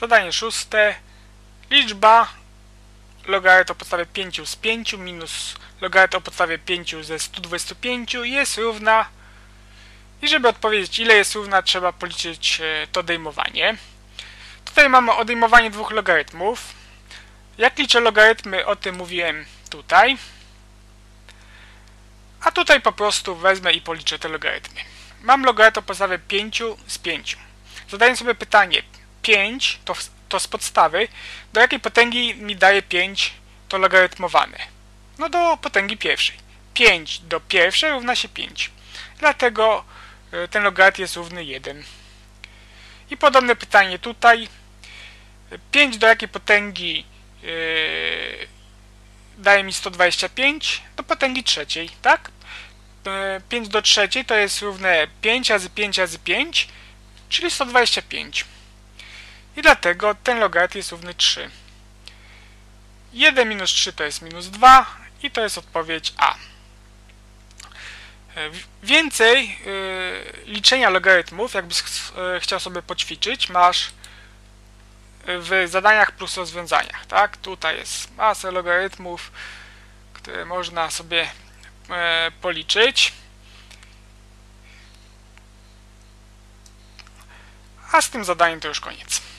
Zadanie szóste. Liczba logarytm o podstawie 5 z 5 minus logarytm o podstawie 5 ze 125 jest równa i żeby odpowiedzieć ile jest równa trzeba policzyć e, to odejmowanie. Tutaj mamy odejmowanie dwóch logarytmów. Jak liczę logarytmy o tym mówiłem tutaj. A tutaj po prostu wezmę i policzę te logarytmy. Mam logarytm o podstawie 5 z 5. Zadaję sobie pytanie 5 to, to z podstawy, do jakiej potęgi mi daje 5 to logarytmowane? No do potęgi pierwszej. 5 do pierwszej równa się 5. Dlatego y, ten logarytm jest równy 1. I podobne pytanie tutaj. 5 do jakiej potęgi yy, daje mi 125? Do potęgi trzeciej, tak? Yy, 5 do trzeciej to jest równe 5 razy 5 razy 5, czyli 125. I dlatego ten logarytm jest równy 3. 1 minus 3 to jest minus 2 i to jest odpowiedź A. E, Więcej y, liczenia logarytmów, jakbyś y, chciał sobie poćwiczyć, masz w zadaniach plus rozwiązaniach, tak? Tutaj jest masa logarytmów, które można sobie e, policzyć. A z tym zadaniem to już koniec.